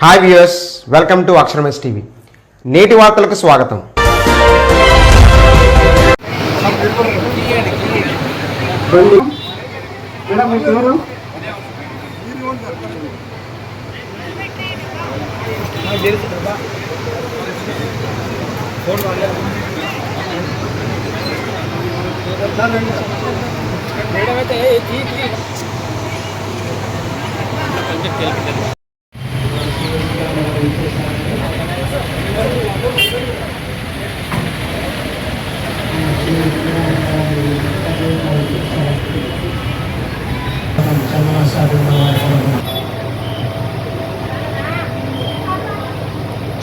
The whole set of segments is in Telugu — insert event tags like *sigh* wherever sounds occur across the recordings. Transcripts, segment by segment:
హాయ్ వ్యూయర్స్ వెల్కమ్ టు అక్షరమస్ టీవీ నేటి వార్తలకు స్వాగతం. మేడం మీ పేరు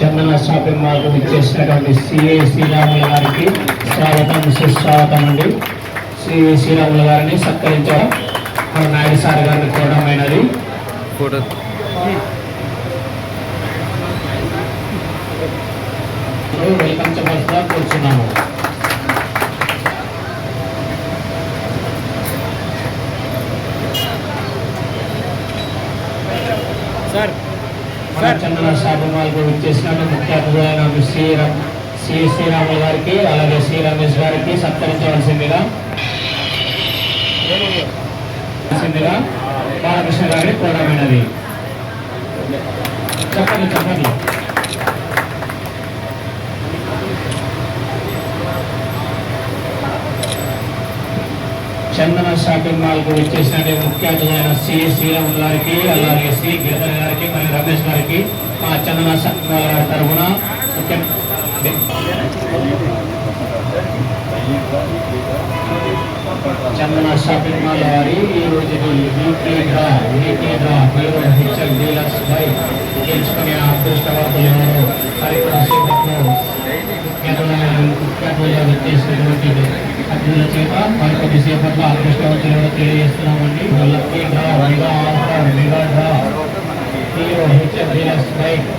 చందన షాపింగ్ మాల్ ఇచ్చేసినటువంటి సిఏ శ్రీరాముల గారికి స్వాగతం సుస్వాగతం అండి. శ్రీ శ్రీరాముల గారిని సత్కరించడం మన నాయుడు సార్ గారిని కోరమైనది వెల్కమ్ చెప్పాల్సిన కూర్చున్నాము. మన శాభమాలకు షాపింగ్ మాల్ ఇచ్చేసినట్టు ముఖ్య అతిథులైన శ్రీరామ్ శ్రీ శ్రీరాములు గారికి అలాగే శ్రీ రమేష్ గారికి సత్కరించవలసిందిగా. వలసిందిగా బాలకృష్ణ గారిని కోరమైనది. చెప్పండి చెప్పండి. చందన షాపింగ్ మాల్కు వచ్చేసినటువంటి ముఖ్య అతిథులైన శ్రీ శ్రీరాములు గారికి అలాగే శ్రీ గిరిధర్ గారికి మరియు రమేష్ గారికి మా చందన షాపింగ్ మాల్ గారి తరఫున చందన షాపింగ్ మాల్ వారి ఈ రోజు weekly draw weekly draw Hero HL deluxe by గెలుచుకునే అదృష్టవర్తులు ఎవరు? కార్యక్రమ ముఖ్య అతిథులుగా చేసినటువంటి అర్జునుల చేత మరి కొద్దిసేపట్లో అదృష్టవంతులు ఎవరో తెలియజేస్తున్నామండి lucky draw mega offer mega draw Hero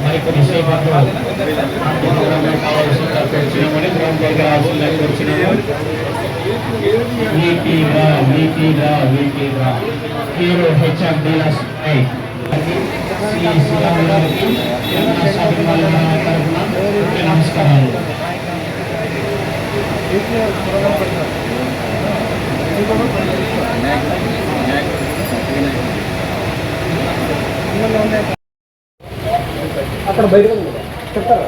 మరి కొద్దిసేపట్లో వచ్చినామని గ్రౌండ్ దగ్గర రావాల్సిందని వచ్చినాము వీపీగా వీపీగా వీపీగా హీరో హెచ్ఎఫ్ డీలర్స్ ఐ శ్రీ శ్రీరాములు షాపింగ్ మాల్ తరఫున అక్కడ బయట చెప్తారా?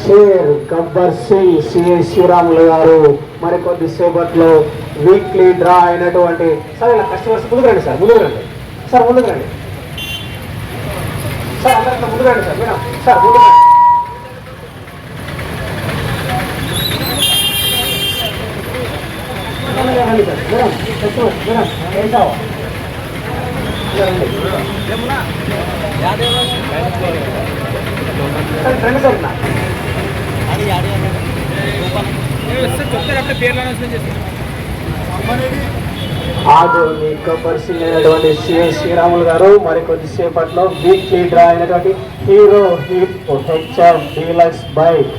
షేర్ గబ్బర్ సింగ్ సిఏ శ్రీరాములు గారు మరికొద్ది సేపట్లో వీక్లీ డ్రా అయినటువంటి సార్ ఇలా కస్టమర్స్ ముందుకు రండి సార్ ముందుకు రండి. సార్ ముందుకు రండి. సార్ అందరికీ ముందుకు రండి సార్ మేడం. సార్ ముందుకు రండి. రండి, రండి సార్. మేడం కస్టమర్స్ ఆధునిక పరిశీలైనటువంటి సిఎం శ్రీరాములు గారు మరికొద్దిసేపట్లో వీక్లీ డ్రా అయినటువంటి Hero Hero HF deluxe bike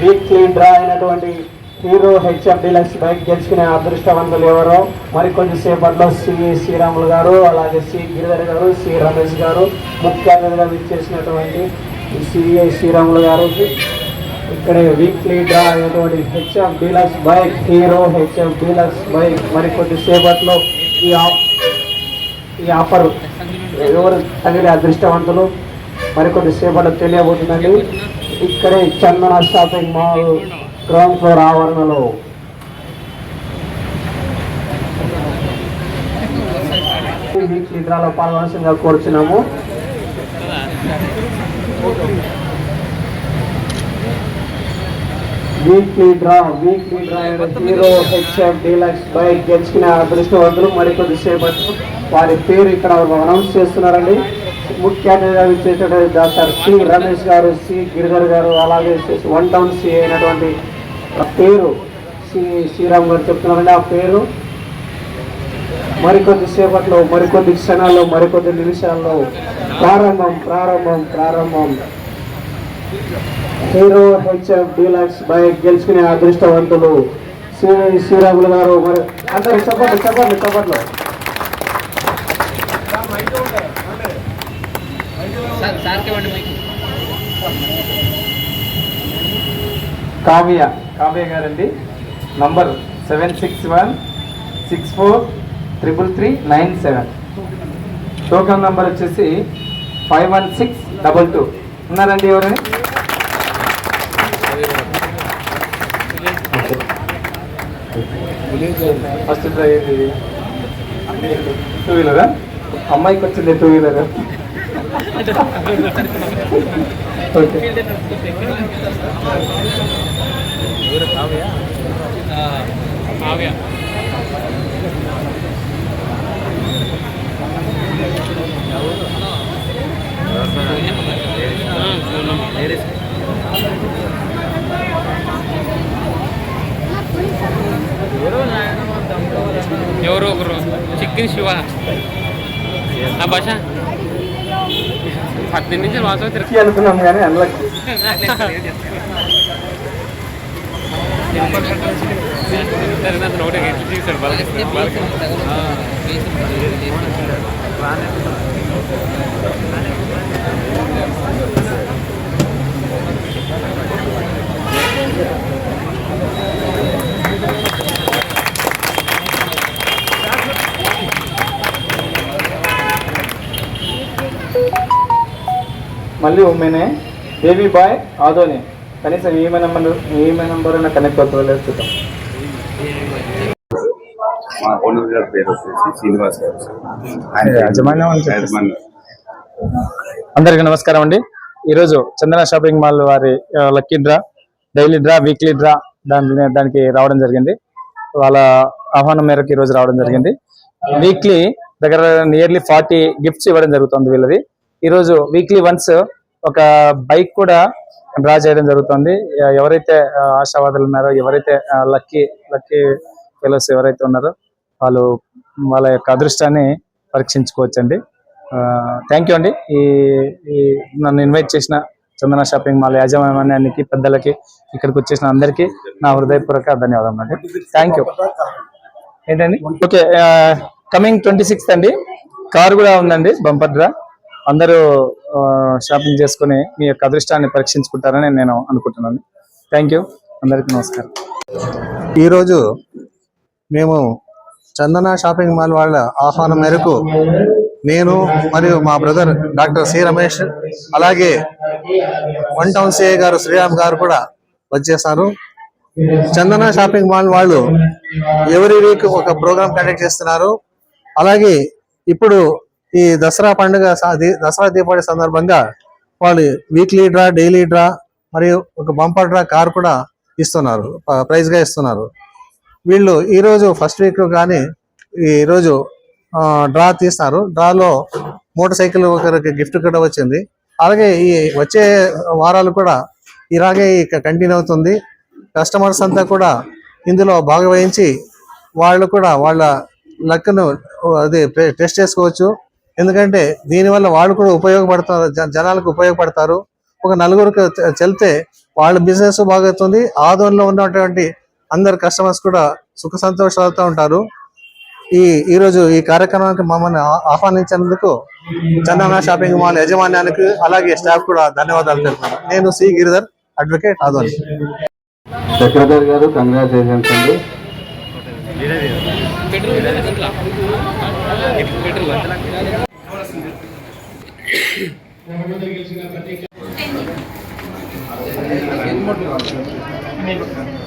weekly draw అయినటువంటి హీరో హెచ్ఎఫ్ డీలక్స్ బైక్ గెలుచుకునే అదృష్టవంతులు ఎవరో మరి కొద్దిసేపట్లో సిఏ శ్రీరాములు గారు అలాగే సి గిరిధర్ గారు సి రమేష్ గారు ముఖ్య అతిథిగా విచ్చేసినటువంటి సిఏ శ్రీరాములు గారు. ఇక్కడ వీక్లీ డ్రా అయినటువంటి HF deluxe bike Hero HF deluxe bike మరి సేపట్లో ఈ ఆఫ్ ఈ ఆఫర్ ఎవరు తగిన అదృష్టవంతులు మరికొద్ది సేపట్లో తెలియబోతుందండి. ఇక్కడే Chandana shopping mall ground floor ఆవరణలో వీక్లీ డ్రాలో పాల్గొనవలసిందిగా కోరుచున్నాము weekly draw weekly draw Hero HF deluxe bike గెలుచుకునే అదృష్టవంతులు మరికొద్ది సేపట్లో వారి పేరు ఇక్కడ అనౌన్స్ చేస్తున్నారండి. ముఖ్య అతిథిగా విచ్చేసేటువంటి డాక్టర్ సి రమేష్ గారు సి గిరిధర్ గారు అలాగే వన్ టౌన్ సి అయినటువంటి ఆ పేరు. శ్రీ శ్రీరామ్ గారు చెప్తున్నారండి ఆ పేరు. మరికొద్ది సేపట్లో మరికొద్ది క్షణాల్లో మరికొద్ది నిమిషాల్లో ప్రారంభం ప్రారంభం ప్రారంభం. హీరో హెచ్ఎఫ్ డీలక్స్ బైక్ గెలుచుకునే అదృష్టవంతులు శ్రీ శ్రీరాములు గారు. మరి అందరు చెప్పండి చెప్పండి చెప్పండి. కావ్య కావ్య గారండి. Number seven six one six four triple three nine seven token number వచ్చేసి five one six double two ఉన్నారండి ఎవరైనా? ఫస్ట్ ఇది టూ వీలరా అమ్మాయికి వచ్చింది టూ వీలర్ ఓకే ఎవరు? ఒకరు? చికెన్ శివ. ఆ భాష? పద్దెనిమిది నుంచి మాసం లక్కీ అనుకున్నాం కానీ అన్లక్ *laughs* తిరుగుతారు ఒకటి ఎట్లు తీసాడు బాలకృష్ణ బాలకృష్ణ మళ్ళీ ఉమ్మేనే బేబీ బాయ్ ఆదోనే కనీసం ఈమె నెంబర్ ఈమె నెంబర్ అయినా కనెక్ట్ అవుతుందో లేదు చూద్దాం. మా ఓనర్ గారి పేరు వచ్చేసి శ్రీనివాస్ గారు. ఆయన యాజమాన్యం అని. యాజమాన్యం. అందరికీ నమస్కారం అండి. ఈరోజు చందన షాపింగ్ మాల్ వారి lucky draw daily draw weekly draw దాని దానికి రావడం జరిగింది. వాళ్ళ ఆహ్వానం మేరకు ఈరోజు రావడం జరిగింది. వీక్లీ దగ్గర నియర్లీ ఫార్టీ గిఫ్ట్స్ ఇవ్వడం జరుగుతుంది వీళ్ళది. ఈరోజు వీక్లీ వన్స్ ఒక బైక్ కూడా డ్రా చేయడం జరుగుతుంది. ఎవరైతే ఆశావాదులు ఉన్నారో ఎవరైతే లక్కీ లక్కీ ఫెలోస్ ఎవరైతే ఉన్నారో వాళ్ళు వాళ్ళ యొక్క అదృష్టాన్ని పరీక్షించుకోవచ్చండి. థ్యాంక్ యూ అండి. ఈ ఈ నన్ను ఇన్వైట్ చేసిన చందన షాపింగ్ మాల్ యాజమాన్యానికి పెద్దలకి ఇక్కడికి వచ్చేసిన అందరికీ నా హృదయపూర్వక ధన్యవాదాలు అండి థ్యాంక్ యూ ఏంటండి ఓకే కమింగ్ ట్వంటీ సిక్స్త్ అండి. కార్ కూడా ఉందండి బంపర్ డ్రా. అందరూ షాపింగ్ చేసుకుని మీ యొక్క అదృష్టాన్ని పరీక్షించుకుంటారని నేను అనుకుంటున్నాను. థ్యాంక్ యూ అందరికీ నమస్కారం. ఈరోజు మేము చందన షాపింగ్ మాల్ వాళ్ళ ఆహ్వానం మేరకు నేను మరియు మా బ్రదర్ డాక్టర్ సి రమేష్ అలాగే వన్ టౌన్ సిఐ గారు శ్రీరామ్ గారు కూడా వచ్చేసారు. చందన షాపింగ్ మాల్ వాళ్ళు ఎవరి వీక్ ఒక ప్రోగ్రామ్ కండక్ట్ చేస్తున్నారు. అలాగే ఇప్పుడు ఈ దసరా పండుగ దసరా దీపావళి సందర్భంగా వాళ్ళు వీక్లీ డ్రా డైలీ డ్రా మరియు ఒక బంపర్ డ్రా కార్ కూడా ఇస్తున్నారు ప్రైజ్గా ఇస్తున్నారు. వీళ్ళు ఈ రోజు ఫస్ట్ వీక్ కానీ ఈ రోజు ఆ, డ్రా తీస్తారు. డ్రాలో మోటార్ సైకిల్ ఒకరికి గిఫ్ట్ కూడా వచ్చింది. అలాగే ఈ వచ్చే వారాలు కూడా ఇలాగే కంటిన్యూ అవుతుంది. కస్టమర్స్ అంతా కూడా ఇందులో భాగవహించి వాళ్ళు కూడా వాళ్ళ లక్ను అది టెస్ట్ చేసుకోవచ్చు. ఎందుకంటే దీనివల్ల వాళ్ళు కూడా ఉపయోగపడతారు జ- జనాలకు ఉపయోగపడతారు. ఒక నలుగురికి చెల్తే వాళ్ళ బిజినెస్ బాగుతుంది ఆదోన్లో ఉన్నటువంటి అందరు కస్టమర్స్ కూడా సుఖ సంతోషాలతో ఉంటారు. ఈ ఈ రోజు ఈ కార్యక్రమానికి మమ్మల్ని ఆహ్వానించినందుకు చందన షాపింగ్ మాల్ యజమాన్యానికి అలాగే స్టాఫ్ కూడా ధన్యవాదాలు తెలుపుతున్నాను. నేను C Giridhar advocate Adoni secretary garu congratulations అండి. పెట్రోల్ ఇంట్లో పెట్రోల్